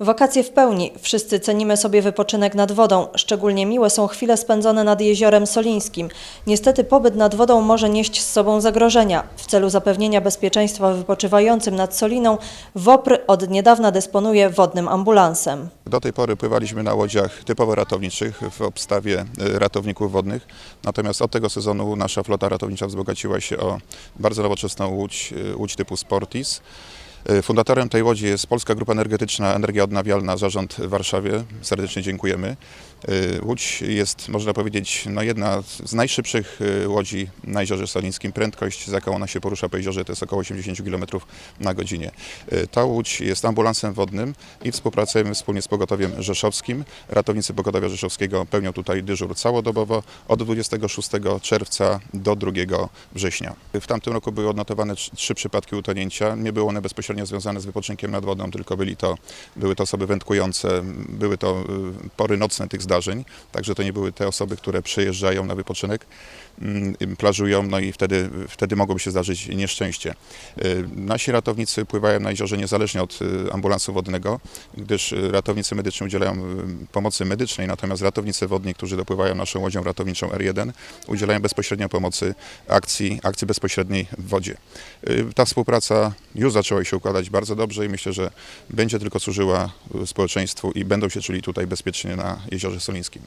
Wakacje w pełni. Wszyscy cenimy sobie wypoczynek nad wodą. Szczególnie miłe są chwile spędzone nad jeziorem Solińskim. Niestety pobyt nad wodą może nieść z sobą zagrożenia. W celu zapewnienia bezpieczeństwa wypoczywającym nad Soliną WOPR od niedawna dysponuje wodnym ambulansem. Do tej pory pływaliśmy na łodziach typowo ratowniczych w obstawie e, ratowników wodnych, natomiast od tego sezonu nasza flota ratownicza wzbogaciła się o bardzo nowoczesną łódź, e, łódź typu Sportis. E, Fundatorem tej łodzi jest Polska Grupa Energetyczna Energia Odnawialna, zarząd w Warszawie. Serdecznie dziękujemy. E, Łódź jest, można powiedzieć, no jedna z najszybszych e, łodzi na Jeziorze Solińskim. Prędkość, z jaką ona się porusza po jeziorze, to jest około 80 km na godzinę. E, Ta łódź jest ambulansem wodnym i współpracujemy wspólnie z Pogotowiem Rzeszowskim. Ratownicy Pogotowia Rzeszowskiego pełnią tutaj dyżur całodobowo od 26 czerwca do 2 września. W tamtym roku były odnotowane trz- trzy przypadki utonięcia. Nie były one bezpośrednio związane z wypoczynkiem nad wodą, tylko byli to, były to osoby wędkujące, były to y, pory nocne tych zdarzeń, także to nie były te osoby, które przyjeżdżają na wypoczynek, mm, plażują, no i wtedy, wtedy mogłoby się zdarzyć nieszczęście. Y, Nasi ratownicy pływają na jeziorze niezależnie od y, ambulansu wodnego, gdyż y, ratownicy medyczni udzielają pomocy medycznej, natomiast ratownicy wodni, którzy dopływają naszą łodzią ratowniczą R1, udzielają bezpośrednio pomocy akcji, akcji bezpośredniej w wodzie. Ta współpraca już zaczęła się układać bardzo dobrze i myślę, że będzie tylko służyła społeczeństwu i będą się czuli tutaj bezpiecznie na Jeziorze Solińskim.